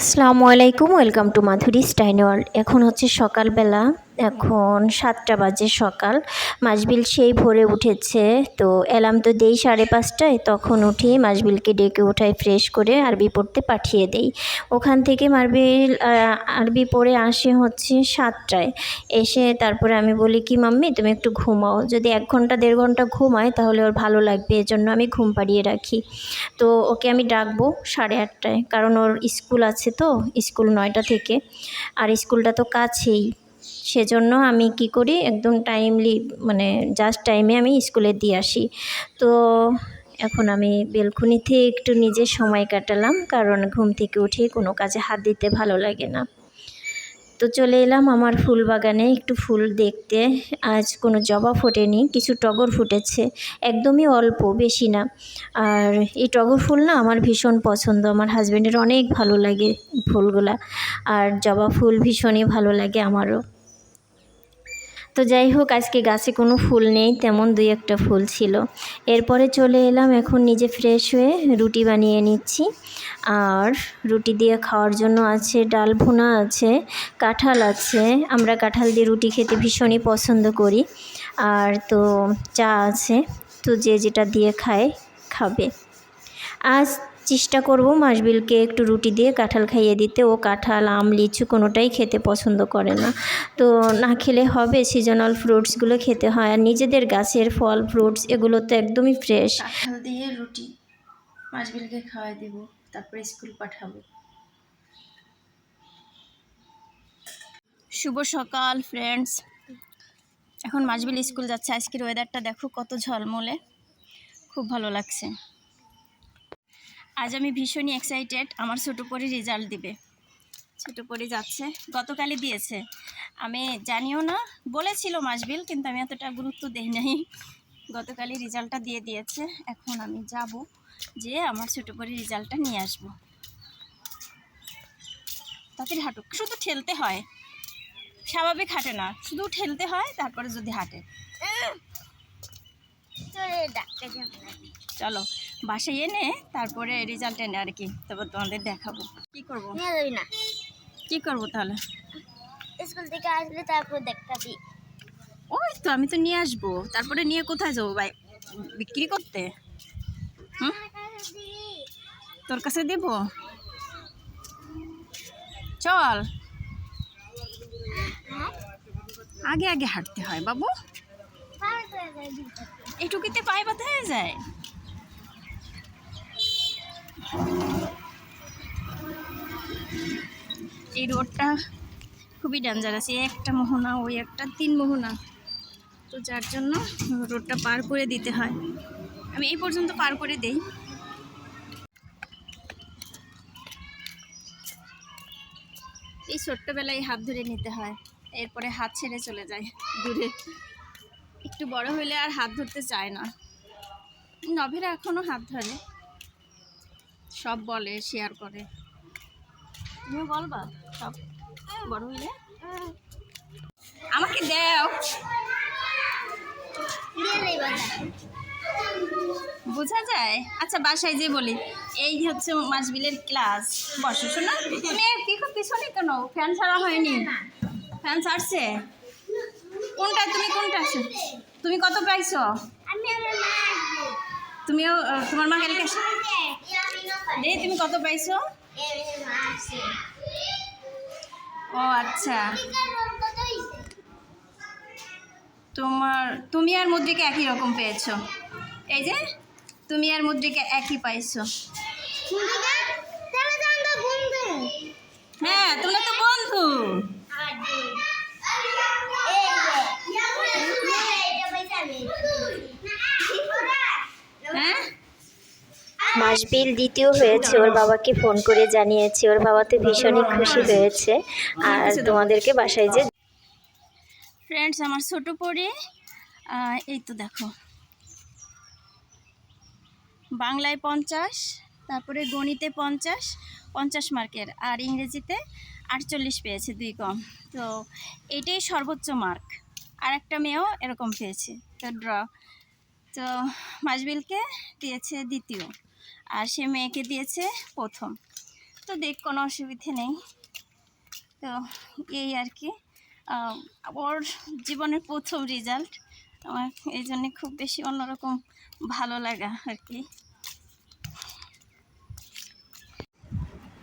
আসসালামু আলাইকুম welcome to Madhuri Stein world. এখন হচ্ছে সকালবেলা। এখন সাতটা বাজে সকাল। মাসবিল সেই ভোরে উঠেছে, তো এলাম তো দেই সাড়ে পাঁচটায়। তখন উঠি মাসবিলকে ডেকে উঠাই ফ্রেশ করে আরবি পড়তে পাঠিয়ে দেই। ওখান থেকে মারবিল আরবি পড়ে আসে হচ্ছে সাতটায়। এসে তারপরে আমি বলি, কি মাম্মি, তুমি একটু ঘুমাও। যদি এক ঘণ্টা, দেড় ঘণ্টা ঘুমায়, তাহলে ওর ভালো লাগবে। এজন্য আমি ঘুম পাড়িয়ে রাখি। তো ওকে আমি ডাকবো সাড়ে আটটায়। কারণ ওর স্কুল আছে তো, স্কুল নয়টা থেকে। আর স্কুলটা তো কাছেই। সেজন্য আমি কি করি, একদম টাইমলি মানে জাস্ট টাইমে আমি স্কুলে দিয়ে আসি। তো এখন আমি বেলকুনিতে একটু নিজের সময় কাটালাম, কারণ ঘুম থেকে উঠে কোনো কাজে হাত দিতে ভালো লাগে না। তো চলে এলাম আমার ফুল বাগানে একটু ফুল দেখতে। আজ কোনো জবা ফোটেনি, কিছু টগর ফুটেছে, একদমই অল্প, বেশি না। আর এই টগর ফুল না আমার ভীষণ পছন্দ, আমার হাজব্যান্ডের অনেক ভালো লাগে ফুলগুলা। আর জবা ফুল ভীষণই ভালো লাগে আমারও। তো যাই হোক, আজকে গাছে কোনো ফুল নেই, তেমন দুই একটা ফুল ছিল। এরপরে চলে এলাম, এখন নিজে ফ্রেশ হয়ে রুটি বানিয়ে নিচ্ছি। আর রুটি দিয়ে খাওয়ার জন্য আছে ডাল ভুনা আছে, কাঁঠাল আছে। আমরা কাঁঠাল দিয়ে রুটি খেতে ভীষণই পছন্দ করি। আর তো চা আছে, তো যে যেটা দিয়ে খায়, খাবে। আজ চেষ্টা করব মাসবিলকে একটু রুটি দিয়ে কাঁঠাল খাইয়ে দিতে। ও কাঁঠাল আম লিচু কোনোটাই খেতে পছন্দ করে না। তো না খেলে হবে সিজনাল ফ্রুটসগুলো খেতে হয়। আর নিজেদের গাছের ফল ফ্রুটস এগুলো তো একদমই ফ্রেশ কাঁঠাল দিয়ে রুটি মাসবিলকে খাওয়াই দেব তারপরে স্কুল পাঠাবো। শুভ সকাল ফ্রেন্ডস এখন মাসবিল স্কুল যাচ্ছে। আজকের ওয়েদারটা দেখো কত ঝলমলে। খুব ভালো লাগছে। আজ আমি ভীষণই এক্সাইটেড আমার ছোটো পরে রেজাল্ট দিবে। ছোটো পরে যাচ্ছে, গতকালই দিয়েছে। আমি জানিও না, বলেছিল মাসবিল, কিন্তু আমি এতটা গুরুত্ব দেই নাই। গতকালই রেজাল্টটা দিয়ে দিয়েছে, এখন আমি যাব যে আমার ছোটো করে রেজাল্টটা নিয়ে আসব। তাদের হাঁটুক শুধু ঠেলতে হয়। স্বাভাবিক হাঁটে না, শুধু ঠেলতে হয়, তারপরে যদি হাঁটে। চলো বাসায় এনে তারপরে রেজাল্ট এনে আর কি তারপর তোমাদের দেখাবো। কি করব? নিয়ে যাবি না। কি করব তাহলে? স্কুল থেকে আসলে তারপর দেখতাবি। ওই তো আমি তো নিয়ে আসব। তারপরে নিয়ে কোথায় যাব ভাই? বিক্রি করতে? হুম? তোর কাছে দেব? চল। আগে আগে হাঁটতে হয় বাবু। এটুকুতে পায়ে ব্যথা হয়ে যায়? এই রোডটা খুবই ডেঞ্জারাস এই একটা মোহনা, ওই একটা তিন মোহনা। তো যার জন্য রোডটা পার করে দিতে হয়। আমি এই পর্যন্ত পার করে দেই। এই ছোট্টবেলায় হাত ধরে নিতে হয়। এরপরে হাত ছেড়ে চলে যায় দূরে। একটু বড় হলে আর হাত ধরতে চায় না। নভেরা এখনও হাত ধরে। সব বলে শেয়ার করে। তুমিও বলবা সব বড় হইলে? আমাকে দাও। বোঝা যায়? আচ্ছা বাসায় যে বলি। এই হচ্ছে মাসবিলের ক্লাস বসো শোনো। তুমি পিছু পিছনে কেন? ফ্যান ছাড়া হয়নি। ফ্যান ছাড়ছে? কোনটা তুমি কোনটা? তুমি কত পাইছো? আমি আমার মা আসব তুমিও তোমার মা কালকে রে তুমি কত পাইছো? ও আচ্ছা। তোমার তুমি আর মুদ্রিকা একই রকম পেয়েছ। এই যে তুমি আর মুদ্রিকা একই পাইছো। হ্যাঁ তোমরা তো বন্ধু আর দুই এই যে এটা পয়সা নেই হ্যাঁ মাসবিল দ্বিতীয় হয়েছে ওর বাবাকে ফোন করে জানিয়েছি। ওর বাবা তো ভীষণই খুশি হয়েছে। আর তোমাদেরকে বাসায় যে ফ্রেন্ডস আমার ছোট আহ, এই তো দেখো। বাংলায় পঞ্চাশ তারপরে গণিতে পঞ্চাশ পঞ্চাশ মার্কের আর ইংরেজিতে আটচল্লিশ পেয়েছে দুই কম। তো এটাই সর্বোচ্চ মার্ক। আর একটা মেয়েও এরকম পেয়েছে। তো ড্র তো মাসবিলকে দিয়েছে দ্বিতীয়। আর সে মেয়েকে দিয়েছে প্রথম। তো দেখ, কোনো অসুবিধে নেই। তো এই আর কি। ওর জীবনের প্রথম রেজাল্ট আমার এই জন্যে খুব বেশি অন্যরকম ভালো লাগা আর কি।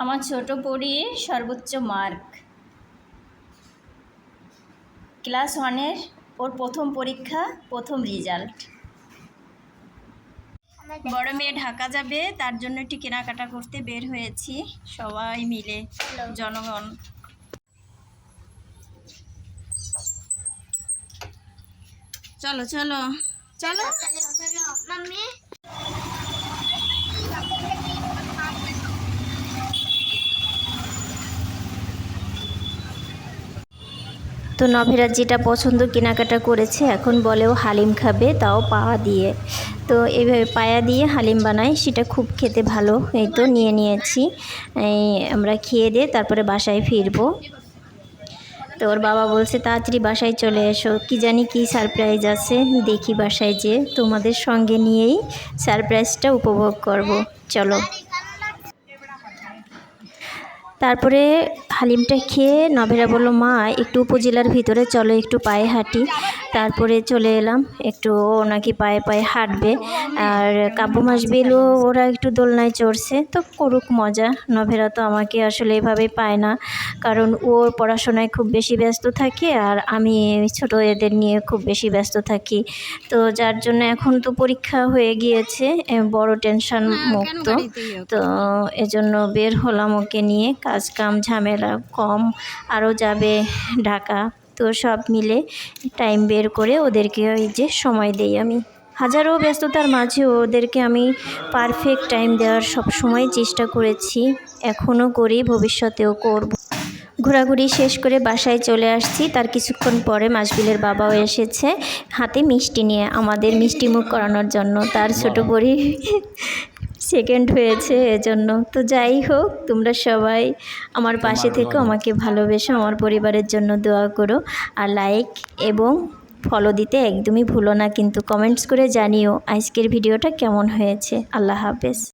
আমার ছোট পড়িয়ে সর্বোচ্চ মার্ক ক্লাস ওয়ানের ওর প্রথম পরীক্ষা, প্রথম রেজাল্ট বড় মেয়ে ঢাকা যাবে তার জন্য একটু কেনাকাটা করতে বের হয়েছি। সবাই মিলে জনগণ। চলো চলো। চলো। মাম্মি। তো নভেরা যেটা পছন্দ কেনাকাটা করেছে এখন বলেও হালিম খাবে তাও পাওয়া দিয়ে। তো এইভাবে পায়া দিয়ে হালিম বানাই, সেটা খুব খেতে ভালো। এই তো নিয়ে নিয়েছি। আমরা খেয়ে দিয়ে তারপরে বাসায় ফিরবো। তো ওর বাবা বলছে, তাড়াতাড়ি বাসায় চলে এসো। কি জানি কি সারপ্রাইজ আছে। দেখি বাসায় যে তোমাদের সঙ্গে নিয়েই সারপ্রাইজটা উপভোগ করব। চলো। তারপরে হালিমটা খেয়ে নভেরা বলল, মা, একটু উপজেলার ভিতরে চলো, একটু পায়ে হাঁটি। তারপরে চলে এলাম। একটু ও নাকি পায়ে পায়ে হাঁটবে। আর কাব্য মাস বেলও ওরা একটু দোলনায় চড়ছে। তো করুক মজা। নভেরা তো আমাকে আসলে এভাবে পায় না। কারণ ওর পড়াশোনায় খুব বেশি ব্যস্ত থাকে আর আমি ছোট এদের নিয়ে খুব বেশি ব্যস্ত থাকি। তো যার জন্য এখন তো পরীক্ষা হয়ে গিয়েছে বড় টেনশন মুক্ত। তো এজন্য বের হলাম ওকে নিয়ে। কাজ কাম ঝামেলা কম। আরও যাবে ঢাকা। তো সব মিলে টাইম বের করে ওদেরকে ওই যে সময় দেই আমি। হাজারো ব্যস্ততার মাঝে ওদেরকে আমি পারফেক্ট টাইম দেওয়ার সব সময় চেষ্টা করেছি। এখনও করি ভবিষ্যতেও করব। ঘোরাঘুরি শেষ করে বাসায় চলে আসছি। তার কিছুক্ষণ পরে মাসবিলের বাবাও এসেছে। হাতে মিষ্টি নিয়ে আমাদের মিষ্টি মুখ করানোর জন্য। তার ছোট বড়ি সেকেন্ড হয়েছে এজন্য তো যাই হোক তোমরা সবাই আমার পাশে থেকে আমাকে ভালোবেসো আমার পরিবারের জন্য দোয়া করো। আর লাইক এবং ফলো দিতে একদমই ভুলো না কিন্তু কমেন্টস করে জানিও আজকের ভিডিওটা কেমন হয়েছে। আল্লাহ হাফেজ।